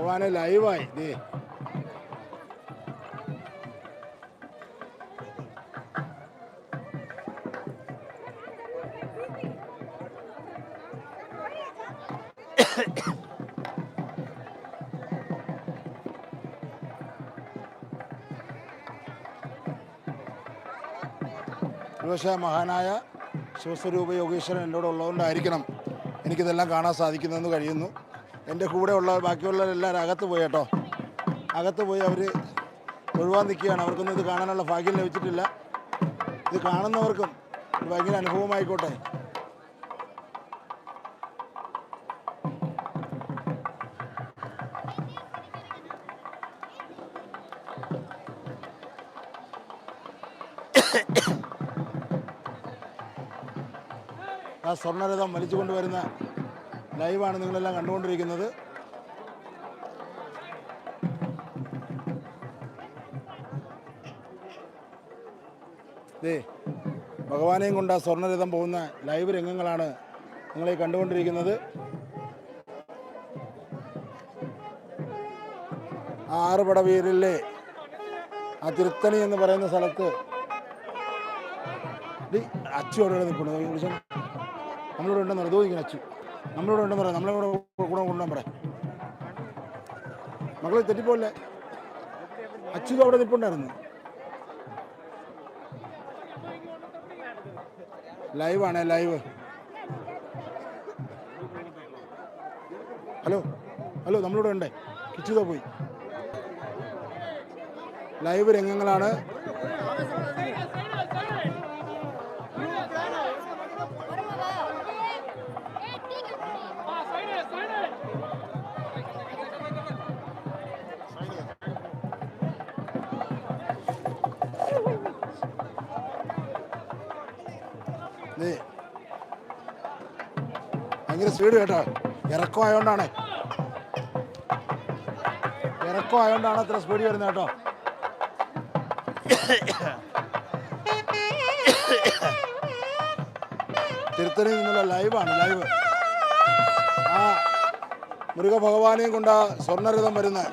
ഭഗവാനെ ലൈവായി. ദേ. ഒരുപക്ഷെ മഹാനായ ശിവസ്വരൂപ യോഗീശ്വരൻ എന്നോടുള്ളതുകൊണ്ടായിരിക്കണം എനിക്കിതെല്ലാം കാണാൻ സാധിക്കുന്നതെന്ന് കഴിയുന്നു. എന്റെ കൂടെ ഉള്ള ബാക്കിയുള്ളവരെല്ലാവരും അകത്ത് പോയി കേട്ടോ. അകത്ത് പോയി അവർ ഒഴിവാൻ നിൽക്കുകയാണ്. അവർക്കൊന്നും ഇത് കാണാനുള്ള ഭാഗ്യം ലഭിച്ചിട്ടില്ല. ഇത് കാണുന്നവർക്കും ഭയങ്കര അനുഭവമായിക്കോട്ടെ. ആ സ്വർണരഥം വലിച്ചു കൊണ്ടുവരുന്ന ലൈവാണ് നിങ്ങളെല്ലാം കണ്ടുകൊണ്ടിരിക്കുന്നത്. ദേ ഭഗവാനെയും കൊണ്ട് ആ സ്വർണരഥം പോകുന്ന ലൈവ് രംഗങ്ങളാണ് നിങ്ങളെ കണ്ടുകൊണ്ടിരിക്കുന്നത്. ആറ് ആറുപട വീരിലെ ആ തിരുത്തണി എന്ന് പറയുന്ന സ്ഥലത്ത് അച്ചു അവിടെ നിൽക്കുന്നു വിളിച്ചാൽ നമ്മളിവിടെ ഉണ്ടെന്ന് തോന്നിക്കണം അച്ചു. നമ്മളിവിടെ ഉണ്ടെന്ന് പറയാം നമ്മളെ കൂടെ കൂടെ പറയാം മകൾ തെറ്റിപ്പോലെ അച്ചു അവിടെ നിൽപ്പുണ്ടായിരുന്നു ലൈവാണേ ലൈവ് ഹലോ ഹലോ നമ്മളിവിടെ ഉണ്ടേ കിച്ചു പോയി. ലൈവ് രംഗങ്ങളാണ്. ഭയങ്കര സ്പീഡ് കേട്ടോ. ഇറക്കം ആയതുകൊണ്ടാണ് ഇറക്കം ആയതുകൊണ്ടാണ് അത്ര സ്പീഡ് വരുന്നത് കേട്ടോ. തിരുത്തലിൽ നിന്നുള്ള ലൈവാണ് ലൈവ് ആ മൃഗഭഗവാനെയും കൊണ്ട് സ്വർണരഥം വരുന്നത്.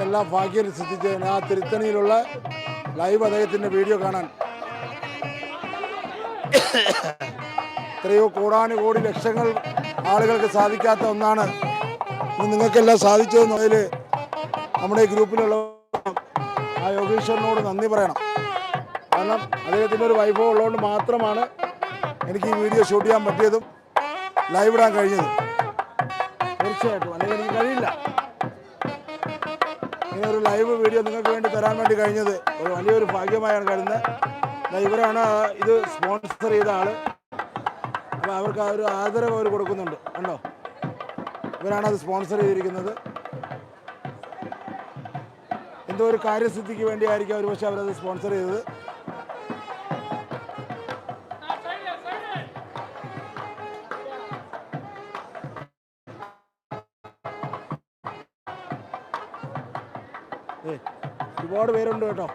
നിങ്ങൾക്കെല്ലാം ഭാഗ്യം സിദ്ധിച്ചതിന് ആ തിരുത്തണിയിലുള്ള ലൈവ് അദ്ദേഹത്തിന്റെ വീഡിയോ കാണാൻ. എത്രയോ കോടാനുകോടി ലക്ഷങ്ങൾ ആളുകൾക്ക് സാധിക്കാത്ത ഒന്നാണ്. നിങ്ങൾക്കെല്ലാം സാധിച്ചതെന്നതിൽ നമ്മുടെ ഈ ഗ്രൂപ്പിലുള്ള ആ യോഗീശ്വരനോട് നന്ദി പറയണം. കാരണം അദ്ദേഹത്തിന്റെ ഒരു വൈഭവം ഉള്ളതുകൊണ്ട് മാത്രമാണ് എനിക്ക് ഈ വീഡിയോ ഷൂട്ട് ചെയ്യാൻ പറ്റിയതും ലൈവ് ഇടാൻ കഴിഞ്ഞതും. തീർച്ചയായിട്ടും. അല്ലെങ്കിൽ എനിക്ക് കഴിയില്ല. ലൈവ് വീഡിയോ നിങ്ങൾക്ക് വേണ്ടി തരാൻ വേണ്ടി കഴിഞ്ഞത്. ഒരു വലിയൊരു ഭാഗ്യമായാണ് കരുതുന്നത്. ഇവരാണ് ഇത് സ്പോൺസർ ചെയ്ത ആൾ. അപ്പോൾ അവർക്ക് ആ ഒരു ആദരവ് അവർ കൊടുക്കുന്നുണ്ട്. കണ്ടോ? ഇവരാണ് അത് സ്പോൺസർ ചെയ്തിരിക്കുന്നത്. എന്തോ ഒരു കാര്യസിദ്ധിക്ക് വേണ്ടിയായിരിക്കും അവർ പക്ഷേ അവരത് സ്പോൺസർ ചെയ്തത്. ഒരുപാട് പേരുണ്ട് കേട്ടോ.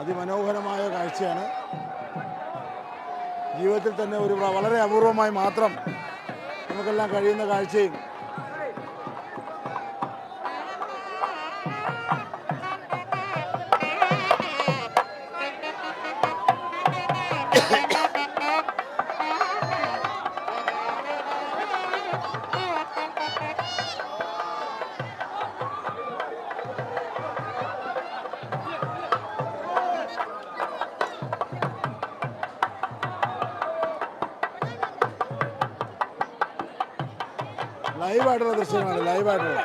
അതിമനോഹരമായ കാഴ്ചയാണ്. ജീവിതത്തിൽ തന്നെ ഒരു വളരെ അപൂർവമായി മാത്രം നമുക്കെല്ലാം കഴിയുന്ന കാഴ്ചയും ലൈവായിട്ടുള്ള ദൃശ്യങ്ങളാണ് ലൈവായിട്ടുള്ള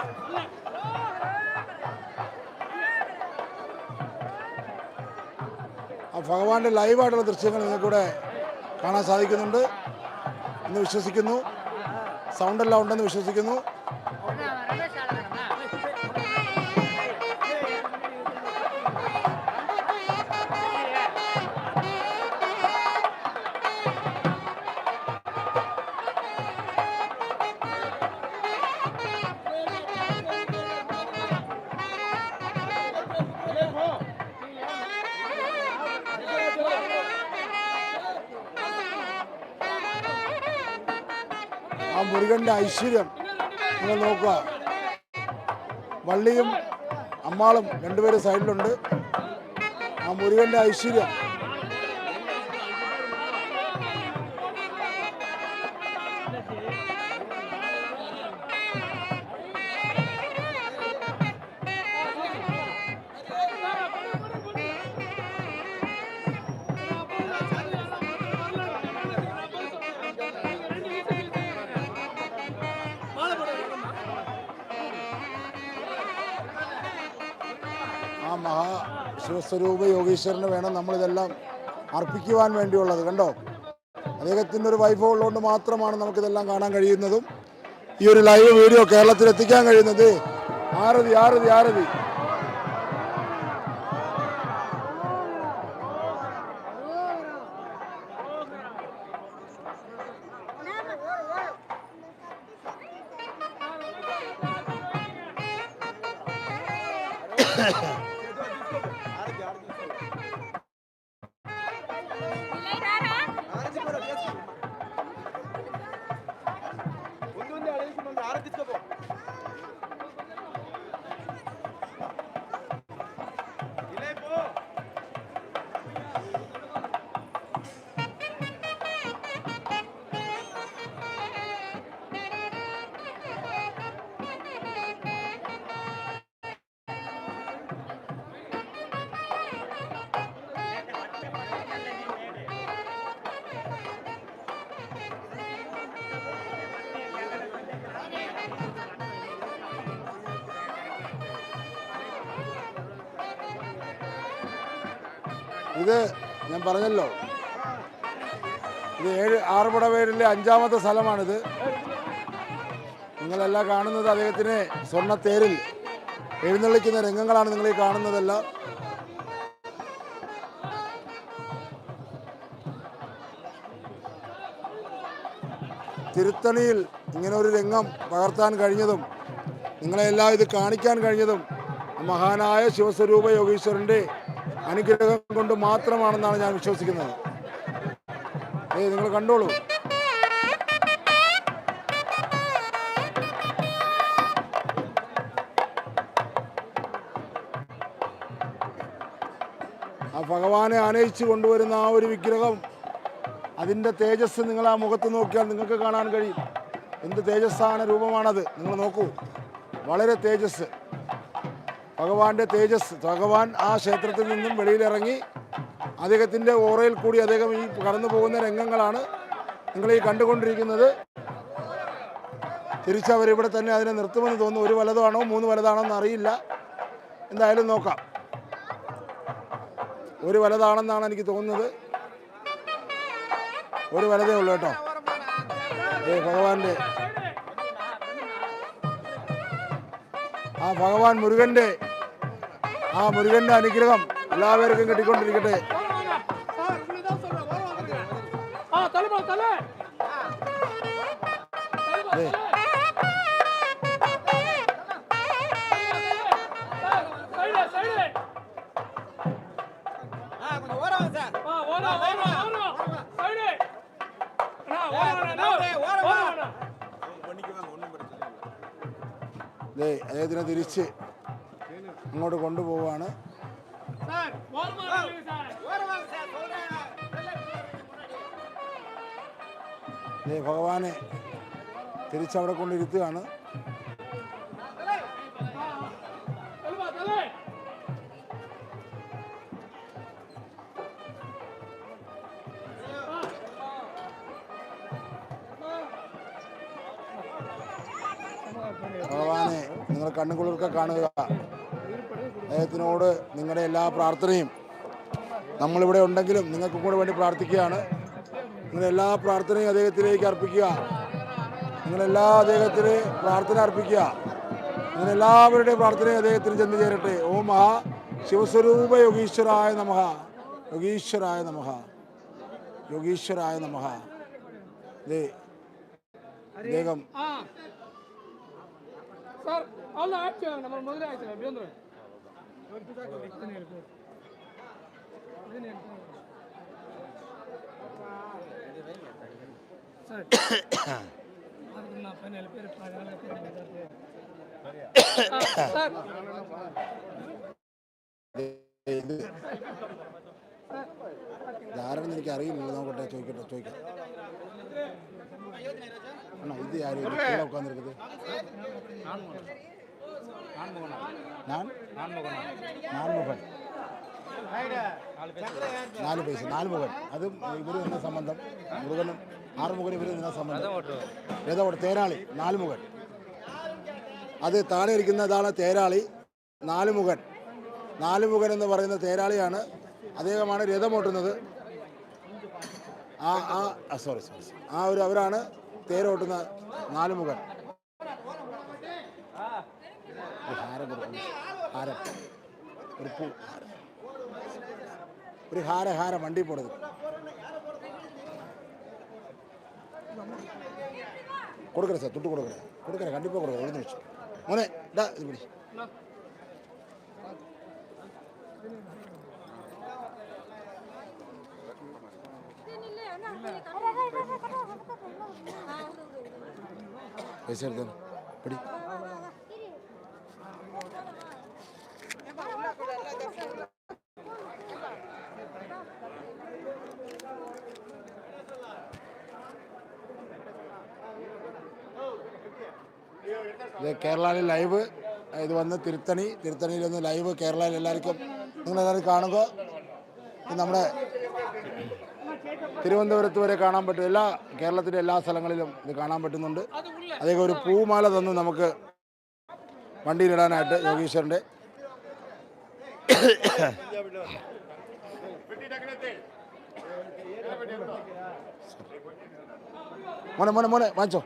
ആ ഭഗവാന്റെ ലൈവായിട്ടുള്ള ദൃശ്യങ്ങൾ നിങ്ങൾക്കൂടെ കാണാൻ സാധിക്കുന്നുണ്ട് എന്ന് വിശ്വസിക്കുന്നു. സൗണ്ടെല്ലാം ഉണ്ടെന്ന് വിശ്വസിക്കുന്നു. മുരുകന്റെ ഐശ്വര്യം. നിങ്ങൾ നോക്കുക. വള്ളിയും അമ്മാളും രണ്ടുപേരും സൈഡിലുണ്ട്. ആ മുരുകന്റെ ഐശ്വര്യം. മഹാ ശിവസ്വരൂപ യോഗീശ്വരന് വേണം നമ്മളിതെല്ലാം അർപ്പിക്കുവാൻ വേണ്ടിയുള്ളത് കണ്ടോ അദ്ദേഹത്തിന്റെ ഒരു വൈഭവം ഉള്ളതുകൊണ്ട് മാത്രമാണ് നമുക്കിതെല്ലാം കാണാൻ കഴിയുന്നതും ഈ ഒരു ലൈവ് വീഡിയോ കേരളത്തിൽ എത്തിക്കാൻ കഴിയുന്നത് ആരതി ആരതി ആരതി ഇത് ഞാൻ പറഞ്ഞല്ലോ. ഇത് ഏഴ് ആറുപടവേരിലെ അഞ്ചാമത്തെ സ്ഥലമാണിത്. നിങ്ങളെല്ലാം കാണുന്നത് അദ്ദേഹത്തിന് സ്വർണത്തേരിൽ എഴുന്നള്ളിക്കുന്ന രംഗങ്ങളാണ് നിങ്ങൾ ഈ കാണുന്നതെല്ലാം. തിരുത്തണിയിൽ ഇങ്ങനെ ഒരു രംഗം പകർത്താൻ കഴിഞ്ഞതും നിങ്ങളെല്ലാം ഇത് കാണിക്കാൻ കഴിഞ്ഞതും മഹാനായ ശിവസ്വരൂപ യോഗീശ്വരന്റെ അനുഗ്രഹം കൊണ്ട് മാത്രമാണെന്നാണ് ഞാൻ വിശ്വസിക്കുന്നത്. ഏ നിങ്ങൾ കണ്ടോളൂ. ആ ഭഗവാനെ ആനയിച്ച് കൊണ്ടുവരുന്ന ആ ഒരു വിഗ്രഹം അതിന്റെ തേജസ് നിങ്ങൾ ആ മുഖത്ത് നോക്കിയാൽ നിങ്ങൾക്ക് കാണാൻ കഴിയും. എന്ത് തേജസ്സാണ് രൂപമാണത്? നിങ്ങൾ നോക്കൂ. വളരെ തേജസ്. ഭഗവാന്റെ തേജസ്. ഭഗവാൻ ആ ക്ഷേത്രത്തിൽ നിന്നും വെളിയിലിറങ്ങി അദ്ദേഹത്തിന്റെ ഓറയിൽ കൂടി അദ്ദേഹം ഈ കടന്നു പോകുന്ന രംഗങ്ങളാണ് നിങ്ങൾ ഈ കണ്ടുകൊണ്ടിരിക്കുന്നത്. തിരിച്ചവരിവിടെ തന്നെ അതിനെ നിർത്തുമെന്ന് തോന്നുന്നു. ഒരു വലതാണോ മൂന്ന് വലതാണോ എന്ന് അറിയില്ല. എന്തായാലും നോക്കാം. ഒരു വലതാണെന്നാണ് എനിക്ക് തോന്നുന്നത്. ഒരു വലതേ ഉള്ളൂ കേട്ടോ. ഭഗവാന്റെ ആ ഭഗവാൻ മുരുകന്റെ ആ മുരുകന്റെ അനുഗ്രഹം എല്ലാവർക്കും കിട്ടിക്കൊണ്ടിരിക്കട്ടെ. തിരിച്ച് അങ്ങോട്ട് കൊണ്ടുപോവാണ്. ഭഗവാനെ തിരിച്ചവിടെ കൊണ്ടിരുത്തുകയാണ് കണ്ണുകുളിർക്കെ കാണുക. അദ്ദേഹത്തിനോട് നിങ്ങളുടെ എല്ലാ പ്രാർത്ഥനയും നമ്മളിവിടെ ഉണ്ടെങ്കിലും നിങ്ങൾക്കും കൂടെ വേണ്ടി പ്രാർത്ഥിക്കുകയാണ്. നിങ്ങളുടെ എല്ലാ പ്രാർത്ഥനയും അദ്ദേഹത്തിലേക്ക് അർപ്പിക്കുക. നിങ്ങളെല്ലാ അദ്ദേഹത്തിന് പ്രാർത്ഥന അർപ്പിക്കുക. നിങ്ങളെല്ലാവരുടെയും പ്രാർത്ഥനയും അദ്ദേഹത്തിന് ചെന്ന് ചേരട്ടെ. ഓം മഹാ ശിവസ്വരൂപ യോഗീശ്വരായ നമഹ. യോഗീശ്വരായ നമഹ. യോഗീശ്വരായ നമഹ. ദേ അദ്ദേഹം சார் அவ்வளோ ஆச்சு நம்ம முதல்ல ஆயிடுச்சு அப்படி வந்துடும் சார் அதுக்கு நான் பதினேழு பேர் பதினாலு பேர் சார் ഇത് ഇതാരെന്ന് എനിക്ക് അറിയില്ലല്ലോ നോക്കട്ടെ ചോദിക്കട്ടെ ചോദിക്കാം നാല് പൈസ നാല് മുഖൻ അതും ഇവരും എന്ന സംബന്ധം. മുരുകനും ആറുമുഖനും ഇവരും എന്ന സംബന്ധം. രഥവോട്ട് തേരാളി നാല് മുഖൻ അത് താഴെ ഇരിക്കുന്നതാണ് തേരാളി നാല് മുഖൻ നാല് മുഖൻ എന്ന് പറയുന്ന തേരാളിയാണ് അദ്ദേഹമാണ് രഥമോട്ടുന്നത്. ആ ആ സോറി സോറി ആ ഒരു അവരാണ് തേരോട്ടുന്ന നാലുമുഖൻ ഒരു ഹാരം കൊടുക്കുന്നു. ഹാരം ഒരു പൂ ഹാരം. ഒരു ഹാര ഹാരം വണ്ടി പോടുന്നത് കൊടുക്കറ സാർ തൊട്ട് കൊടുക്കറ കൊടുക്കറ കണ്ടിപ്പാ കൊടുക്കറ ഒരു നിമിഷം മോനെ ഡാ ഇത് പിടി പൈസ പിടി. ഇത് കേരളയിൽ ലൈവ് ഇത് വന്ന് തിരുത്തണി തിരുത്തണിയിൽ ഒന്ന് ലൈവ് കേരളയിൽ എല്ലാവർക്കും നിങ്ങളെല്ലാവരും ഇത് നമ്മുടെ തിരുവനന്തപുരത്ത് വരെ കാണാൻ പറ്റും. എല്ലാ കേരളത്തിന്റെ എല്ലാ സ്ഥലങ്ങളിലും ഇത് കാണാൻ പറ്റുന്നുണ്ട്. അദ്ദേഹം ഒരു പൂമാല തന്നു നമുക്ക് വണ്ടിയിലിടാനായിട്ട് യോഗീശ്വരന്റെ. മോനെ മോനെ മോനെ വാങ്ങിച്ചോ.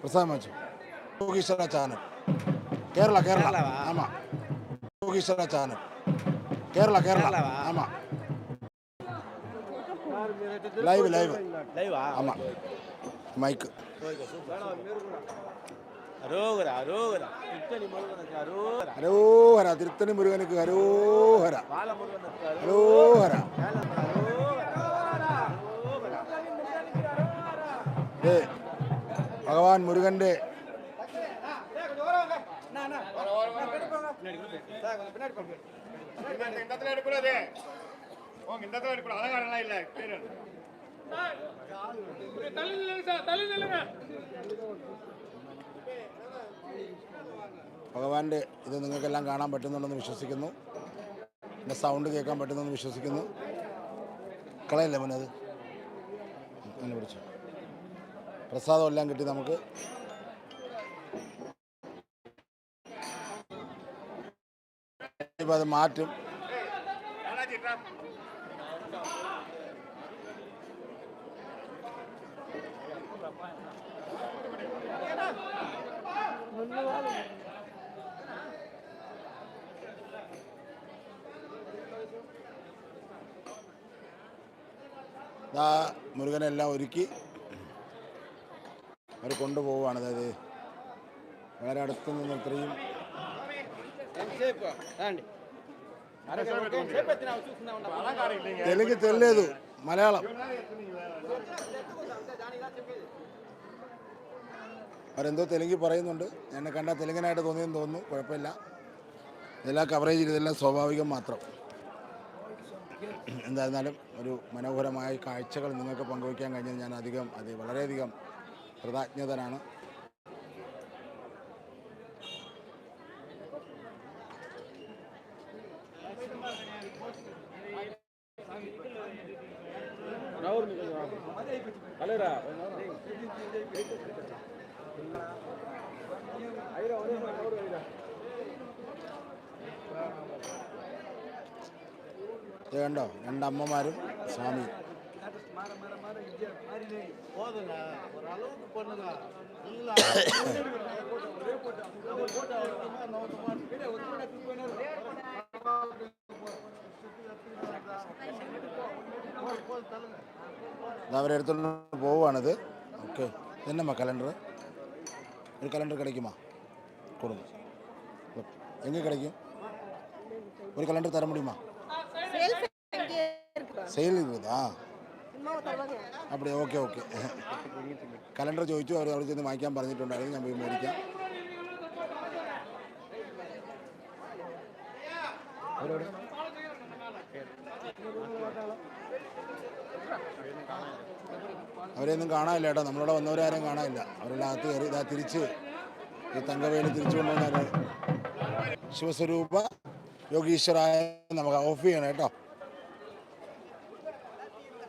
പ്രസാദം വാങ്ങിച്ചോ. യോഗീശ്വര ചാനൽ. കേരള കേരള. ആമാ. യോഗീശ്വര ചാനൽ. കേരള കേരള. ആമാ. லைவ் லைவ் லைவா ஆமாம் மைக்கு அரோகரா திருத்தணி முருகனுக்கு அரோகரா. அரோகரா திருத்தணி முருகனுக்கு அரோகரா. அரோகரா. டே பகவான் முருகன் டே பின்னாடி ஹரோஹர பாலமுருகனுக்கு ஹரோஹர ഏ ഭഗവാൻ മുരുകന്റെ தள்ளி நில்லுங்க சார் தள்ளி நில்லுங்க ഭഗവാന്റെ ഇത് നിങ്ങൾക്കെല്ലാം കാണാൻ പറ്റുന്നുണ്ടെന്ന് വിശ്വസിക്കുന്നു എൻ്റെ സൗണ്ട് കേൾക്കാൻ പറ്റുന്നെന്ന് വിശ്വസിക്കുന്നു കളയല്ലേ മോനെ അത് അങ്ങനെ പിടിച്ചു പ്രസാദം എല്ലാം കിട്ടി നമുക്ക് ഇപ്പം അത് മാറ്റും ദാ മുരുകനെല്ലാം ഒരുക്കി അവർ കൊണ്ടുപോവുകയാണ് അതായത് വളരെ അടുത്ത് നിന്ന് ഇത്രയും తెలుగు తెలియదు మలయాళం അവരെന്തോ തെലുങ്കിൽ പറയുന്നുണ്ട്. എന്നെ കണ്ടാൽ തെലുങ്കനായിട്ട് തോന്നിയെന്ന് തോന്നുന്നു. കുഴപ്പമില്ല. ഇതെല്ലാം കവറേജ് ചെയ്തതെല്ലാം സ്വാഭാവികം മാത്രം. എന്തായിരുന്നാലും ഒരു മനോഹരമായ കാഴ്ചകൾ നിങ്ങൾക്ക് പങ്കുവയ്ക്കാൻ കഴിഞ്ഞാൽ ഞാൻ അധികം അത് വളരെയധികം കൃതജ്ഞതനാണ്. ഇത് കണ്ടോ രണ്ടമ്മമാരും സ്വാമി போதுங்க ஒரு அளவுக்கு பண்ணுங்க இல்ல ഇത് അവരെടുത്തോണ്ട് പോവുകയാണിത് ഓക്കെ എന്നമ്മ കലണ്ടർ ഒരു കലണ്ടർ கிடைக்குமா கொடுங்க எங்கே கிடைக்கும் ஒரு கலண்டர் தர முடியுமா சேல்ஸ் அங்கேயே இருக்குதா സെയിൽ ചെയ്യുന്നതാ ഓക്കെ ഓക്കെ. കലണ്ടർ ചോദിച്ചു അവർ അവിടെ ചെന്ന് വാങ്ങിക്കാൻ പറഞ്ഞിട്ടുണ്ടായിരുന്നു ഞാൻ പോയി മേടിക്കാം. അവരെയൊന്നും കാണാനില്ല കേട്ടോ. നമ്മളവിടെ വന്നവരാരും കാണാനില്ല. അവരുടെ അകത്ത് കയറി ഇതാ തിരിച്ച് ഈ തങ്കവേലി തിരിച്ചു കൊണ്ടുവന്നാൽ ശിവസ്വരൂപ യോഗീശ്വരായ നമുക്ക് ഓഫ് ചെയ്യണം കേട്ടോ.